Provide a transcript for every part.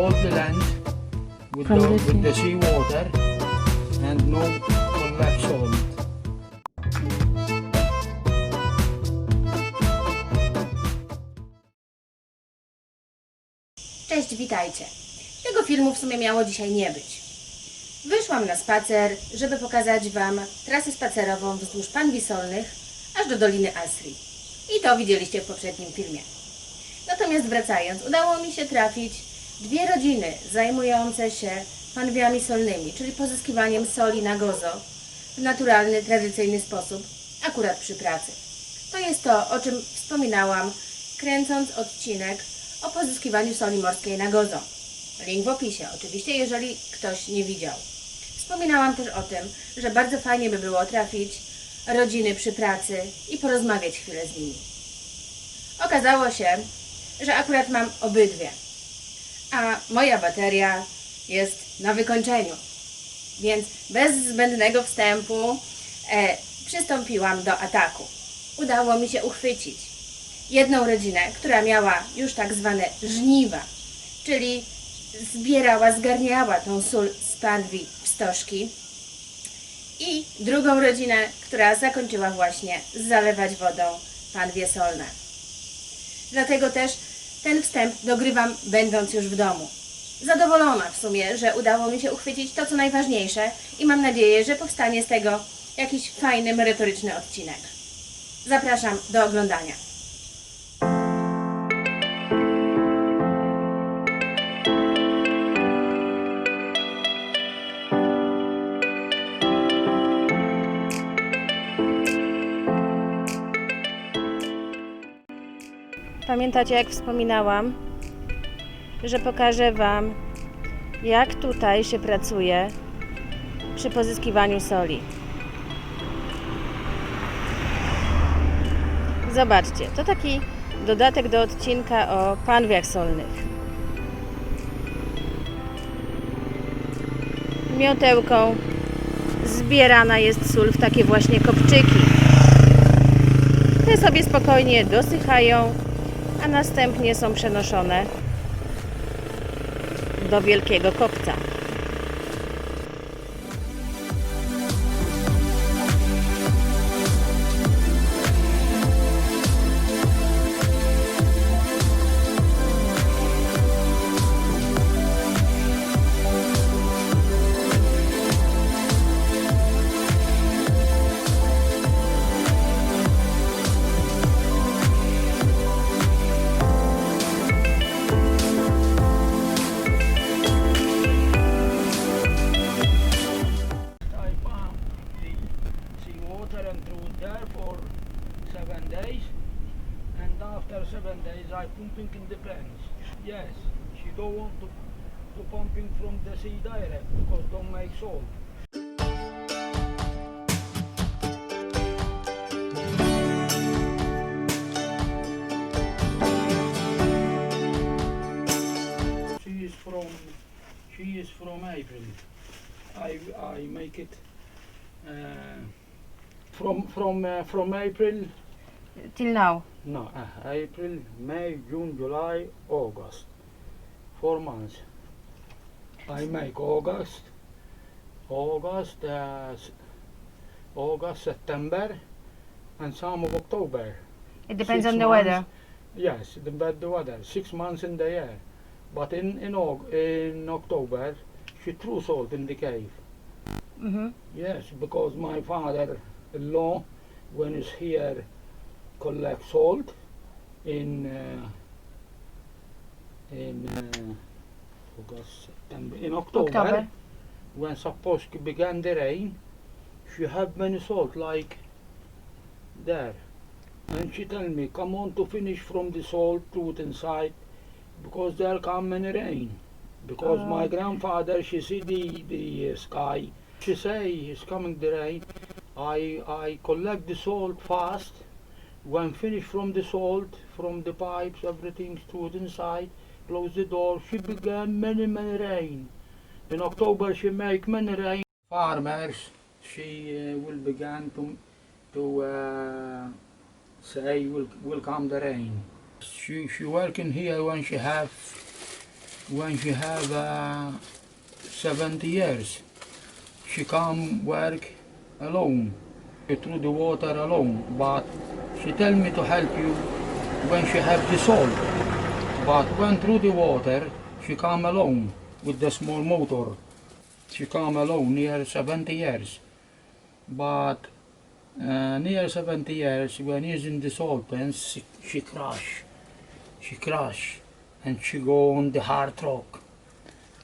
all the land with From the, the with sea. the sea water and no collect salt. Cześć, witajcie. Tego filmu w sumie miało dzisiaj nie być. Wyszłam na spacer, żeby pokazać Wam trasę spacerową wzdłuż Pan Solnych aż do Doliny Asri. I to widzieliście w poprzednim filmie. Natomiast wracając, udało mi się trafić dwie rodziny zajmujące się panwiami solnymi, czyli pozyskiwaniem soli na gozo w naturalny, tradycyjny sposób, akurat przy pracy. To jest to, o czym wspominałam, kręcąc odcinek o pozyskiwaniu soli morskiej na gozo. Link w opisie, oczywiście, jeżeli ktoś nie widział. Wspominałam też o tym, że bardzo fajnie by było trafić rodziny przy pracy i porozmawiać chwilę z nimi. Okazało się, że akurat mam obydwie, a moja bateria jest na wykończeniu. Więc bez zbędnego wstępu e, przystąpiłam do ataku. Udało mi się uchwycić jedną rodzinę, która miała już tak zwane żniwa, czyli zbierała, zgarniała tą sól z panwi w stożki i drugą rodzinę, która zakończyła właśnie zalewać wodą panwie solne. Dlatego też ten wstęp dogrywam będąc już w domu. Zadowolona w sumie, że udało mi się uchwycić to, co najważniejsze i mam nadzieję, że powstanie z tego jakiś fajny, merytoryczny odcinek. Zapraszam do oglądania. Pamiętacie, jak wspominałam, że pokażę Wam, jak tutaj się pracuje przy pozyskiwaniu soli. Zobaczcie, to taki dodatek do odcinka o panwiach solnych. Miotełką zbierana jest sól w takie właśnie kopczyki. Te sobie spokojnie dosychają, a następnie są przenoszone do wielkiego kopca. Yes, she don't want to, to pumping from the sea direct because don't make salt. She is from, she is from April. I, I make it uh, from from uh, from April Till now. no uh, April May June July August four months I make August August uh, August September and some of October It depends Six on the months. weather. yes the bad the weather six months in the year but in in, Aug- in October she threw salt in the cave Mm-hmm. Yes, because my father-in-law, when he's here, collect salt in uh, in uh, August, September, in October, October. when supposed to begin the rain, she have many salt like there, and she tell me, come on to finish from the salt truth inside, because there come many rain. Because my Oh. grandfather, she see the the uh, sky she say it's coming the rain. I I collect the salt fast. When finished from the salt, from the pipes, everything stood inside. Close the door. She began many many rain. In October she make many rain. Farmers, she uh, will begin to to uh, say will will come the rain. She she working here when she have when she have uh, 70 years. She come work alone, through the water alone, but she tell me to help you when she have the salt. But when through the water, she come alone with the small motor. She come alone near 70 years. But uh, near 70 years, when he's in the salt pens, she, she crash. She crash and she go on the hard rock.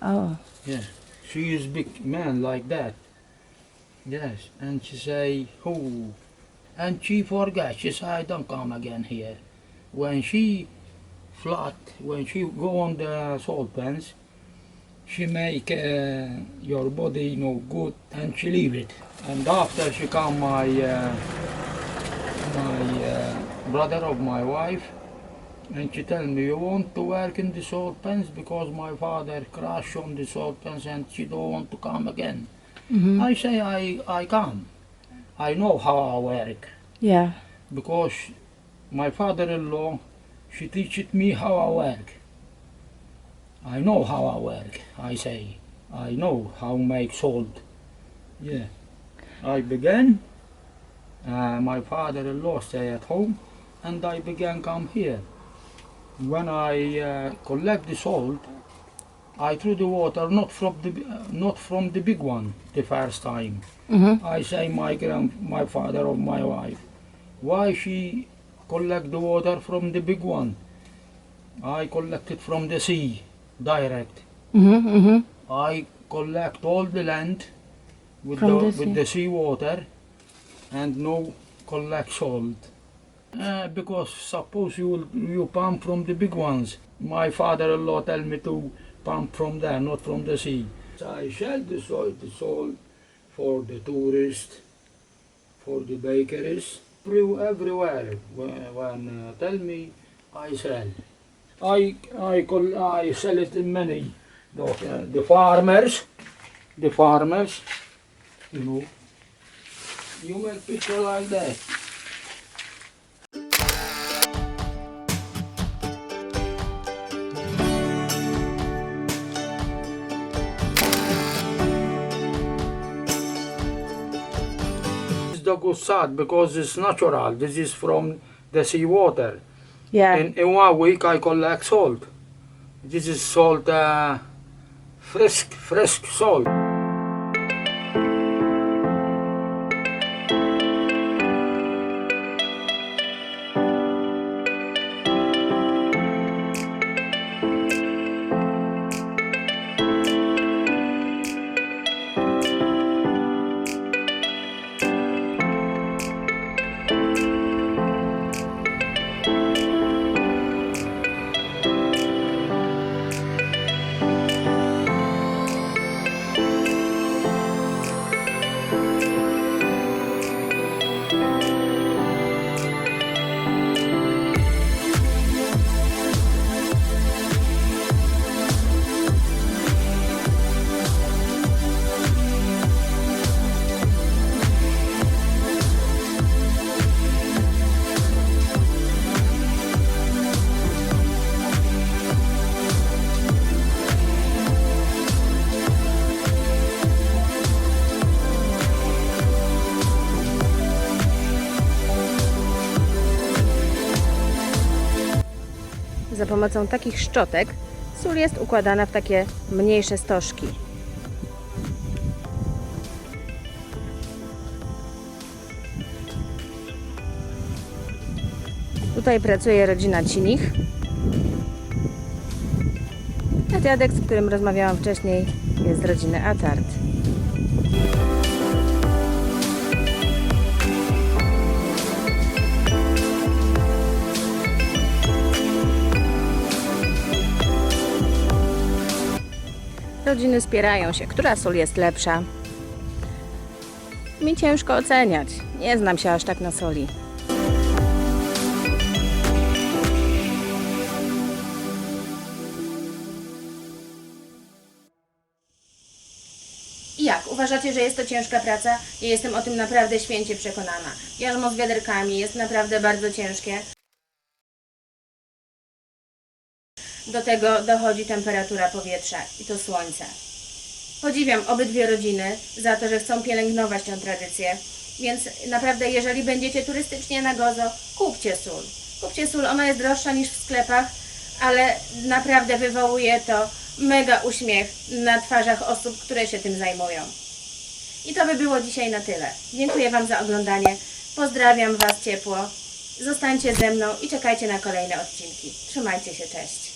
Oh. Yeah. She is big man like that. Yes. And she say, who? And she forget. She say, I don't come again here. When she flat, when she go on the salt pans, she make uh, your body no good and she leave it. And after she come my uh, my uh, brother of my wife and she tell me you want to work in the salt pans because my father crashed on the salt pans and she don't want to come again. I say I I come. I know how I work Yeah. because my father-in-law she teached me how I work. I know how I work. I say I know how make salt. Yeah. I began. Uh, my father-in-law stay at home, and I began come here. When I uh, collect the salt, I threw the water not from the not from the big one the first time. Mm-hmm. I say my grand, my father of my wife, why she collect the water from the big one? I collect it from the sea, direct. Mm-hmm. Mm-hmm. I collect all the land with From the, the sea. with the sea water, and no collect salt. Uh, because suppose you you pump from the big ones. My father-in-law tell me to pump from there, not from the sea. I sell the salt, the salt for the tourists, for the bakeries, every- everywhere. When, when uh, tell me, I sell. I I call I sell it in many. The, uh, the farmers, the farmers, you know. You make picture like that. The because it's natural. This is from the sea water. Yeah. In, in one week I collect salt. This is salt, uh, fresh, fresh salt. Za pomocą takich szczotek sól jest układana w takie mniejsze stożki. Tutaj pracuje rodzina Cinich. A dziadek, z którym rozmawiałam wcześniej, jest z rodziny Atart. Rodziny spierają się, która sól jest lepsza. Mi ciężko oceniać. Nie znam się aż tak na soli. Jak? Uważacie, że jest to ciężka praca? Ja jestem o tym naprawdę święcie przekonana. Jarzmo z wiaderkami jest naprawdę bardzo ciężkie. Do tego dochodzi temperatura powietrza i to słońca. Podziwiam obydwie rodziny za to, że chcą pielęgnować tę tradycję. Więc naprawdę, jeżeli będziecie turystycznie na Gozo, kupcie sól. Kupcie sól, ona jest droższa niż w sklepach, ale naprawdę wywołuje to mega uśmiech na twarzach osób, które się tym zajmują. I to by było dzisiaj na tyle. Dziękuję Wam za oglądanie. Pozdrawiam Was ciepło. Zostańcie ze mną i czekajcie na kolejne odcinki. Trzymajcie się, cześć.